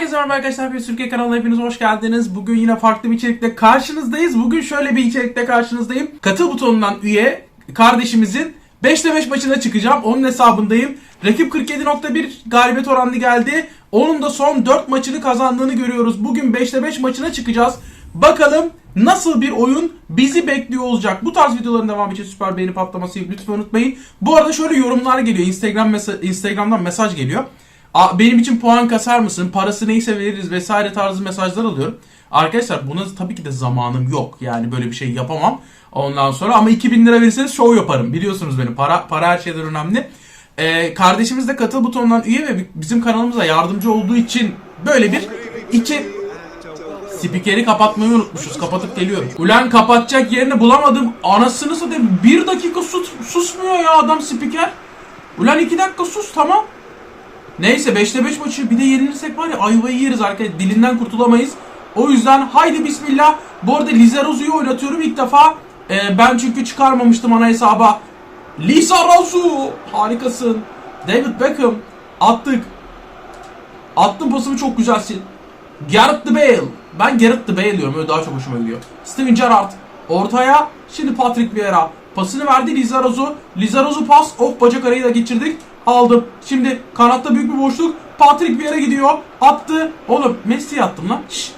Herkese merhaba arkadaşlar. Hepiniz Türkiye kanalına hepiniz hoş geldiniz. Bugün yine farklı bir içerikle karşınızdayız. Bugün şöyle bir içerikle karşınızdayım. Katıl butonundan üye kardeşimizin 5'te 5 maçına çıkacağım. Onun hesabındayım. Rakip 47.1 galibiyet oranlı geldi. Onun da son 4 maçını kazandığını görüyoruz. Bugün 5'te 5 maçına çıkacağız. Bakalım nasıl bir oyun bizi bekliyor olacak. Bu tarz videoların devamı için süper beğeni patlaması lütfen unutmayın. Bu arada şöyle yorumlar geliyor. Instagram mesa- Instagram'dan mesaj geliyor. "Aa, Benim için puan kasar mısın? Parası neyse veririz vesaire tarzı mesajlar alıyorum. Arkadaşlar buna tabii ki de zamanım yok. Yani böyle bir şey yapamam. Ondan sonra ama 2000 lira verirseniz show yaparım. Biliyorsunuz beni. Para para her şeyden önemli. Ee, kardeşimiz de katıl butonundan üye ve bizim kanalımıza yardımcı olduğu için böyle bir iki Spikeri kapatmayı unutmuşuz. Kapatıp geliyorum. Ulan kapatacak yerini bulamadım. Anasını satayım. Bir dakika sus, susmuyor ya adam spiker. Ulan iki dakika sus tamam. Neyse 5'te 5 maçı bir de yenilirsek var ya ayvayı yeriz arkadaşlar. Dilinden kurtulamayız. O yüzden haydi bismillah. Bu arada Lizarozu'yu oynatıyorum ilk defa. Ee, ben çünkü çıkarmamıştım ana hesaba. Lizarozu harikasın. David Beckham attık. Attım pasımı çok güzelsin. Gareth the Bale. Ben Gareth the Bale diyorum. Öyle daha çok hoşuma gidiyor. Steven Gerrard. Ortaya. Şimdi Patrick Vieira. Pasını verdi Lizarazu. Lizarazu pas. Oh bacak arayı da geçirdik. Aldım. Şimdi kanatta büyük bir boşluk. Patrick Vieira gidiyor. Attı. Oğlum Messi'ye attım lan. Şşş.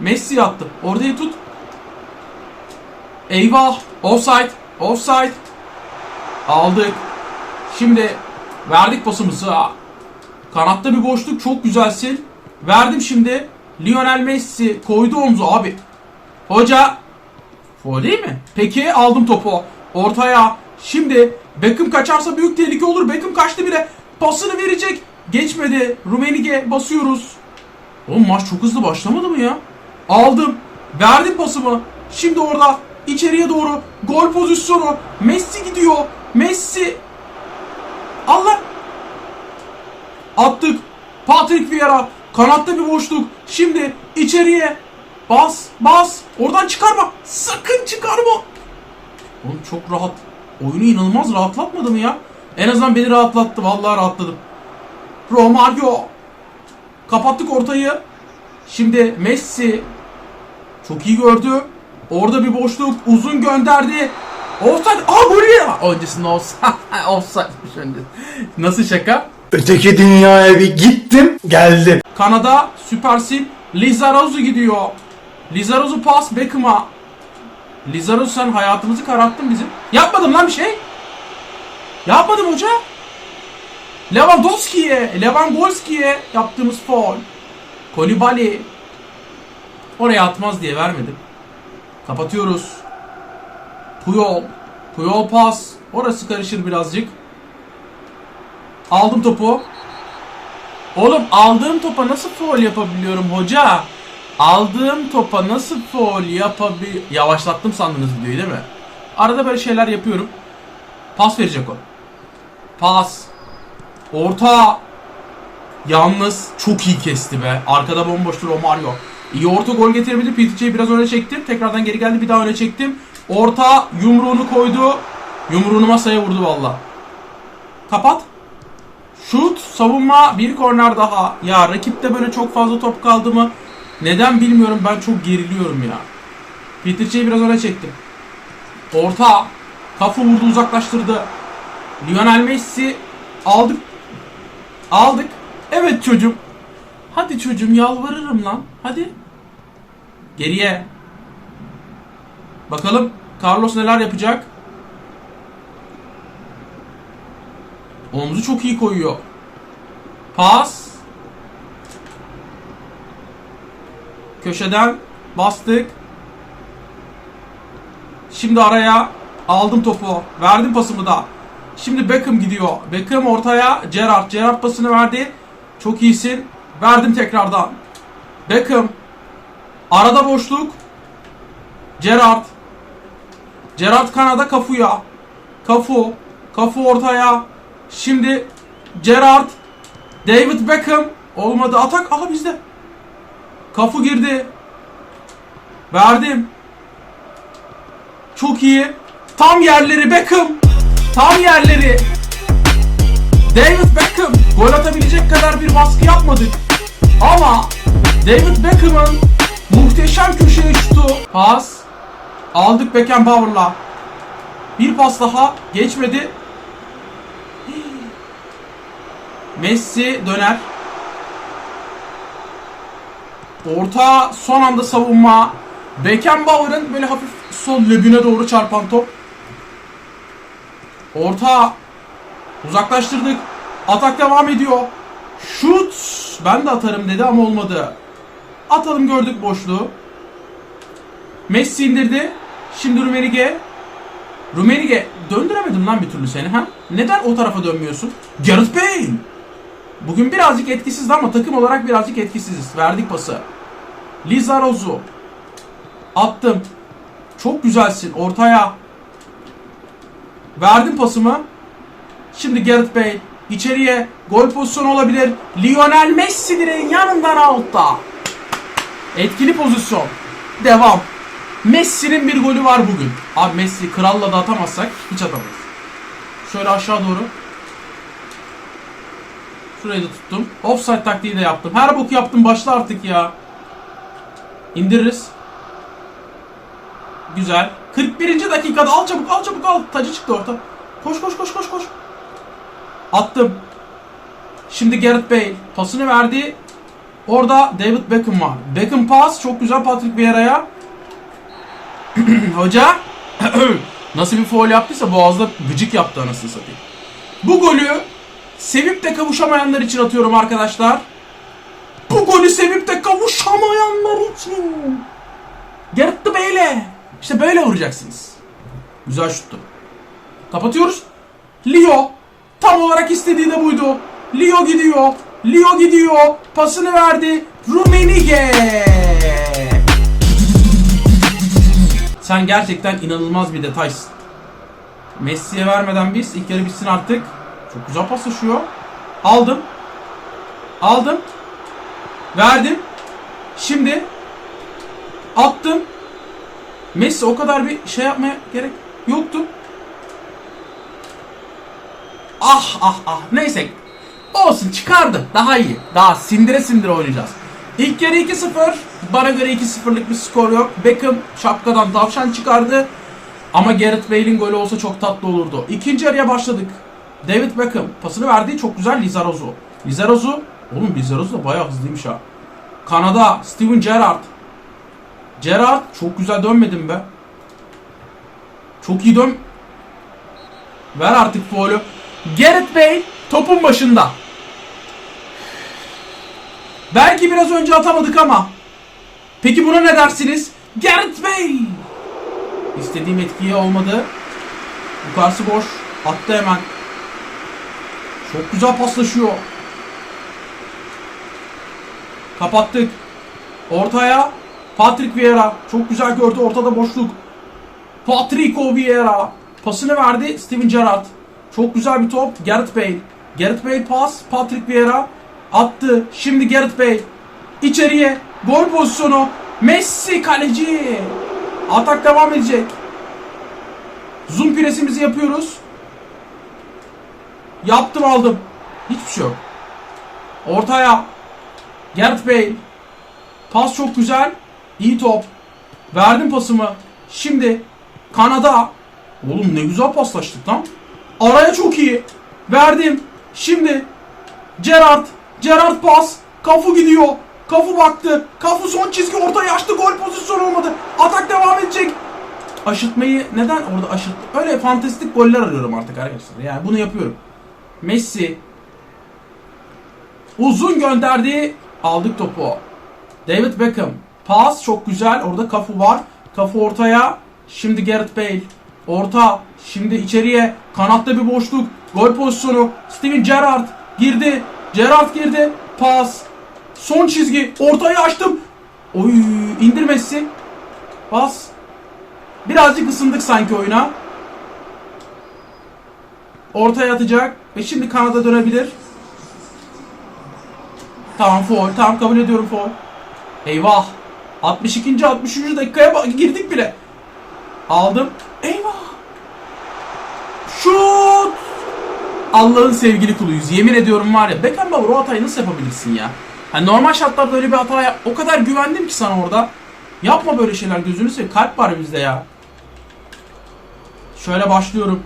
Messi'ye attım. Ortayı tut. Eyvah. Offside. Offside. Aldık. Şimdi verdik pasımızı. Kanatta bir boşluk çok güzelsin. Verdim şimdi. Lionel Messi koydu omzu abi. Hoca. Foul değil mi? Peki aldım topu. Ortaya. Şimdi Beckham kaçarsa büyük tehlike olur. Beckham kaçtı bile. Pasını verecek. Geçmedi. Rumenige basıyoruz. Oğlum maç çok hızlı başlamadı mı ya? Aldım. Verdim pasımı. Şimdi orada içeriye doğru gol pozisyonu. Messi gidiyor. Messi. Allah. Attık. Patrick Vieira. Kanatta bir boşluk. Şimdi içeriye. Bas. Bas. Oradan çıkarma. Sakın çıkarma. Oğlum çok rahat. Oyunu inanılmaz rahatlatmadı mı ya? En azından beni rahatlattı. Vallahi rahatladım. Romario. Kapattık ortayı. Şimdi Messi. Çok iyi gördü. Orada bir boşluk. Uzun gönderdi. Offside. Aa gol ya. Öncesinde offside. Offside'miş önce. Nasıl şaka? Öteki dünyaya bir gittim, geldim. Kanada süpersin. Lizarazu gidiyor. Lizarazu pas Beckham'a. Lizarazu sen hayatımızı kararttın bizim. Yapmadım lan bir şey. Yapmadım hoca. Lewandowski'ye, Lewandowski'ye yaptığımız foul. Kolibali. Oraya atmaz diye vermedim. Kapatıyoruz. Puyol. Puyol pas. Orası karışır birazcık. Aldım topu. Oğlum aldığım topa nasıl foul yapabiliyorum hoca? Aldığım topa nasıl foul yapabil... Yavaşlattım sandınız videoyu değil mi? Arada böyle şeyler yapıyorum. Pas verecek o. Pas. Orta. Yalnız çok iyi kesti be. Arkada bomboştur Romario. İyi orta gol getirebilir. Petric'i biraz öne çektim. Tekrardan geri geldi. Bir daha öne çektim. Orta yumruğunu koydu. Yumruğunu masaya vurdu valla. Kapat. Şut, savunma, bir korner daha. Ya rakipte böyle çok fazla top kaldı mı? Neden bilmiyorum ben çok geriliyorum ya. Petric'i biraz öne çektim. Orta. Kafa vurdu uzaklaştırdı. Lionel Messi aldık. Aldık. Evet çocuğum. Hadi çocuğum yalvarırım lan. Hadi. Geriye. Bakalım Carlos neler yapacak? Omzu çok iyi koyuyor. Pas. Köşeden bastık. Şimdi araya aldım topu. Verdim pasımı da. Şimdi Beckham gidiyor. Beckham ortaya. Gerrard. Gerrard pasını verdi. Çok iyisin. Verdim tekrardan. Beckham. Arada boşluk. Gerrard. Gerrard kanada Kafu'ya. Kafu. Kafu ortaya. Şimdi Gerrard. David Beckham. Olmadı. Atak. Aha bizde. Kafu girdi. Verdim. Çok iyi. Tam yerleri Beckham. Tam yerleri. David Beckham. Gol atabilecek kadar bir baskı yapmadık. David Beckham'ın muhteşem köşeye şutu. Pas. Aldık Beckenbauer'la. Bir pas daha geçmedi. Messi döner. Orta son anda savunma. Beckenbauer'ın böyle hafif sol löbüne doğru çarpan top. Orta uzaklaştırdık. Atak devam ediyor. Şut. Ben de atarım dedi ama olmadı. Atalım gördük boşluğu. Messi indirdi. Şimdi Rumenige. Rumenige döndüremedim lan bir türlü seni ha? Neden o tarafa dönmüyorsun? Gareth Bale. Bugün birazcık etkisizdi ama takım olarak birazcık etkisiziz. Verdik pası. Lizarozu. Attım. Çok güzelsin. Ortaya. Verdim pasımı. Şimdi Gareth Bale. içeriye gol pozisyonu olabilir. Lionel Messi direğin yanından altta. Etkili pozisyon. Devam. Messi'nin bir golü var bugün. Abi Messi kralla da atamazsak hiç atamayız. Şöyle aşağı doğru. Şurayı da tuttum. Offside taktiği de yaptım. Her boku yaptım başla artık ya. İndiririz. Güzel. 41. dakikada al çabuk al çabuk al. Tacı çıktı orta. Koş koş koş koş koş. Attım. Şimdi Gareth Bale pasını verdi. Orada David Beckham var. Beckham pas çok güzel Patrick Vieira'ya. Hoca nasıl bir foul yaptıysa boğazda gıcık yaptı anasını satayım. Bu golü sevip de kavuşamayanlar için atıyorum arkadaşlar. Bu golü sevip de kavuşamayanlar için. Gareth Bale. İşte böyle vuracaksınız. Güzel şuttu. Kapatıyoruz. Leo. Tam olarak istediği de buydu. Leo gidiyor. Leo gidiyor. Pasını verdi. Rumenige. Sen gerçekten inanılmaz bir detaysın. Messi'ye vermeden biz ilk yarı bitsin artık. Çok güzel paslaşıyor. Aldım. Aldım. Verdim. Şimdi attım. Messi o kadar bir şey yapmaya gerek yoktu. Ah ah ah. Neyse. Olsun çıkardı. Daha iyi. Daha sindire sindire oynayacağız. İlk yarı 2-0. Bana göre 2-0'lık bir skor yok. Beckham şapkadan tavşan çıkardı. Ama Gareth Bale'in golü olsa çok tatlı olurdu. İkinci yarıya başladık. David Beckham pasını verdiği çok güzel Lizarazu. Lizarazu, oğlum Lizarazu da bayağı hızlıymış ha. Kanada, Steven Gerrard. Gerrard çok güzel dönmedin be. Çok iyi dön. Ver artık faulü. Gareth Bale topun başında. Belki biraz önce atamadık ama. Peki buna ne dersiniz? Gareth Bale. İstediğim etkiye olmadı. Yukarısı boş. Attı hemen. Çok güzel paslaşıyor. Kapattık. Ortaya. Patrick Vieira. Çok güzel gördü. Ortada boşluk. Patrico Vieira. Pasını verdi. Steven Gerrard. Çok güzel bir top. Gareth Bale. Gareth Bale pas. Patrick Vieira. Attı. Şimdi Gareth Bale. İçeriye. Gol pozisyonu. Messi kaleci. Atak devam edecek. Zoom presimizi yapıyoruz. Yaptım aldım. Hiçbir şey yok. Ortaya. Gareth Bale. Pas çok güzel. İyi top. Verdim pasımı. Şimdi Kanada. Oğlum ne güzel paslaştık lan. Araya çok iyi. Verdim. Şimdi Gerard. Gerard pas. Kafu gidiyor. Kafu baktı. Kafu son çizgi ortaya açtı. Gol pozisyonu olmadı. Atak devam edecek. Aşıtmayı neden orada aşıt? Öyle fantastik goller arıyorum artık arkadaşlar. Yani bunu yapıyorum. Messi uzun gönderdi. Aldık topu. David Beckham. Pas çok güzel. Orada Kafu var. Kafu ortaya. Şimdi Gareth Bale. Orta. Şimdi içeriye. Kanatta bir boşluk. Gol pozisyonu. Steven Gerrard girdi. Gerrard girdi. Pas. Son çizgi. Ortayı açtım. Oy indir Messi. Pas. Birazcık ısındık sanki oyuna. Ortaya atacak. Ve şimdi kanada dönebilir. Tamam foul. Tamam kabul ediyorum foul. Eyvah. 62. 63. dakikaya girdik bile. Aldım. Eyvah. Şut. Allah'ın sevgili kuluyuz. Yemin ediyorum var ya. Beckenbauer o hatayı nasıl yapabilirsin ya? Hani normal şartlarda öyle bir hata yap- o kadar güvendim ki sana orada. Yapma böyle şeyler gözünü seveyim. Kalp var bizde ya. Şöyle başlıyorum.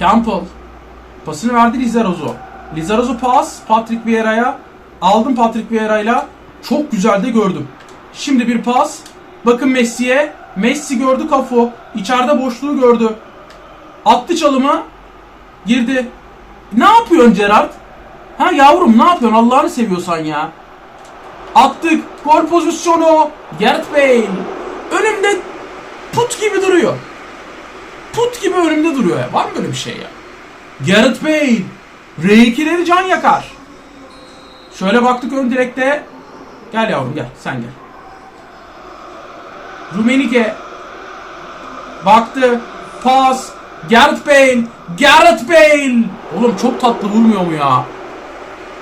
Campbell. Pasını verdi Lizarazo. Lizarazo pas Patrick Vieira'ya. Aldım Patrick Vieira'yla. Çok güzel de gördüm. Şimdi bir pas. Bakın Messi'ye. Messi gördü kafu. İçeride boşluğu gördü. Attı çalımı. Girdi. Ne yapıyorsun Gerard? Ha yavrum ne yapıyorsun Allah'ını seviyorsan ya. Attık. Gol pozisyonu. Gareth Bale. Önümde put gibi duruyor. Put gibi önümde duruyor ya. Var mı böyle bir şey ya? Gareth Bale. R2'leri can yakar. Şöyle baktık ön direkte. Gel yavrum gel. Sen gel. Rumenike. Baktı. Pas. Gareth Bale. Gareth Bale. Oğlum çok tatlı vurmuyor mu ya?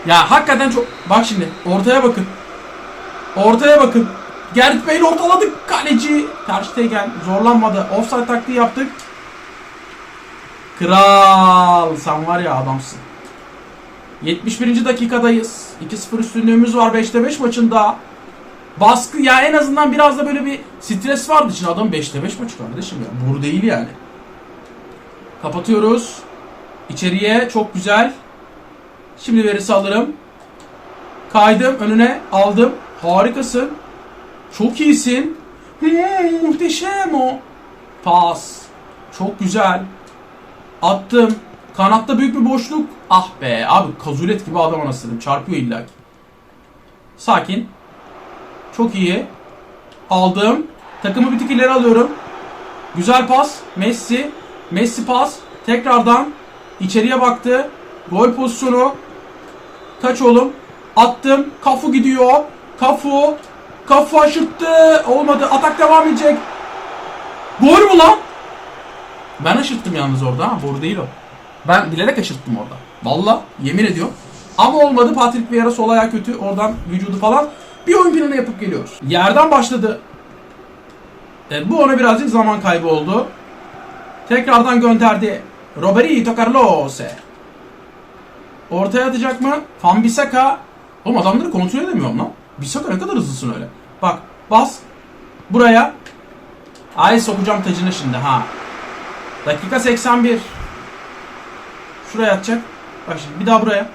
Ya hakikaten çok... Bak şimdi ortaya bakın. Ortaya bakın. Gareth Bale ortaladık. Kaleci Ter Stegen zorlanmadı. Offside taktiği yaptık. Kral sen var ya adamsın. 71. dakikadayız. 2-0 üstünlüğümüz var 5'te 5 maçında. Baskı ya en azından biraz da böyle bir stres vardı için adam 5'te 5 maçı kardeşim ya. Bur değil yani. Kapatıyoruz. İçeriye çok güzel. Şimdi verisi alırım. Kaydım önüne aldım. Harikasın. Çok iyisin. Hmm, muhteşem o. Pas. Çok güzel. Attım. Kanatta büyük bir boşluk. Ah be abi kazulet gibi adam anasını çarpıyor illa ki. Sakin. Çok iyi. Aldım. Takımı bir tık ileri alıyorum. Güzel pas. Messi. Messi pas. Tekrardan içeriye baktı. Gol pozisyonu. Kaç oğlum? Attım. Kafu gidiyor. Kafu. Kafu aşırttı. Olmadı. Atak devam edecek. Gol mü lan? Ben aşırttım yalnız orada ha. Boru değil o. Ben bilerek aşırttım orada. Valla yemin ediyorum. Ama olmadı. Patrick Vieira sol ayağı kötü. Oradan vücudu falan. Bir oyun planı yapıp geliyoruz. Yerden başladı. E, bu ona birazcık zaman kaybı oldu. Tekrardan gönderdi. Roberto Carlos. Ortaya atacak mı? Van Bissaka. Oğlum adamları kontrol edemiyorum lan. Bissaka ne kadar hızlısın öyle. Bak bas. Buraya. Ay sokacağım tacını şimdi ha. Dakika 81. Şuraya atacak. Bak şimdi bir daha buraya.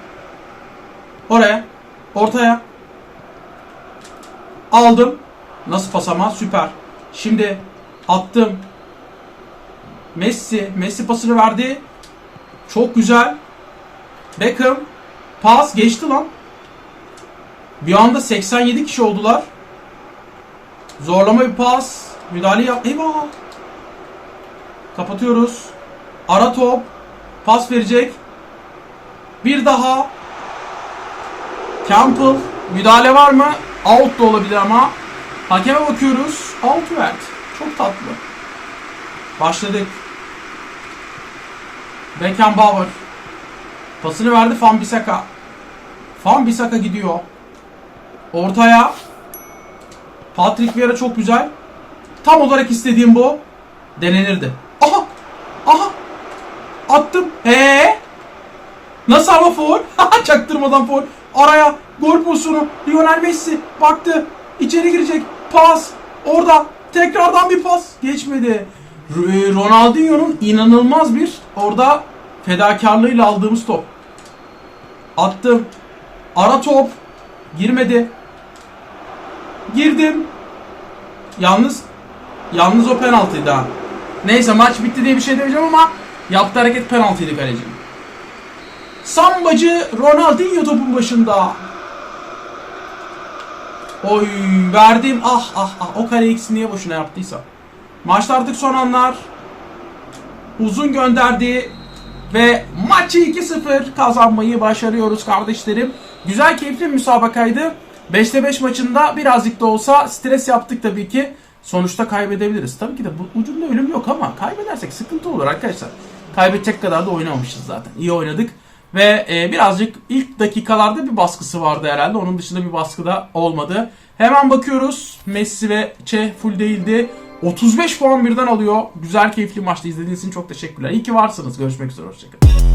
Oraya. Ortaya. Aldım. Nasıl pasama? Süper. Şimdi attım. Messi. Messi pasını verdi. Çok güzel. Beckham. Pas geçti lan. Bir anda 87 kişi oldular. Zorlama bir pas. Müdahale yap. Eyvah. Kapatıyoruz. Ara top. Pas verecek. Bir daha. Campbell. Müdahale var mı? Out da olabilir ama. Hakeme bakıyoruz. Out verdi. Çok tatlı. Başladık. Beckenbauer. Pasını verdi Van Bissaka. Van Bissaka gidiyor. Ortaya. Patrick Vieira çok güzel. Tam olarak istediğim bu. Denenirdi. Aha! Aha! Attım. He? Nasıl foul? Çaktırmadan foul. Araya gol pozisyonu. Lionel Messi baktı. İçeri girecek. Pas. Orada tekrardan bir pas. Geçmedi. R- Ronaldinho'nun inanılmaz bir orada fedakarlığıyla aldığımız top. Attım. Ara top. Girmedi. Girdim. Yalnız yalnız o penaltıydı ha. Neyse maç bitti diye bir şey demeyeceğim ama yaptığı hareket penaltıydı kalecinin. Sambacı Ronaldinho topun başında. Oy verdim ah ah ah o kare ikisi niye boşuna yaptıysa. Maçta artık son anlar. Uzun gönderdi ve maçı 2-0 kazanmayı başarıyoruz kardeşlerim. Güzel keyifli bir müsabakaydı. 5'te 5 maçında birazcık da olsa stres yaptık tabii ki. Sonuçta kaybedebiliriz. Tabii ki de bu ucunda ölüm yok ama kaybedersek sıkıntı olur arkadaşlar. Kaybedecek kadar da oynamamışız zaten. İyi oynadık. Ve e, birazcık ilk dakikalarda bir baskısı vardı herhalde. Onun dışında bir baskı da olmadı. Hemen bakıyoruz. Messi ve Çeh full değildi. 35 puan birden alıyor. Güzel keyifli maçta izlediğiniz için çok teşekkürler. İyi ki varsınız. Görüşmek üzere. Hoşçakalın.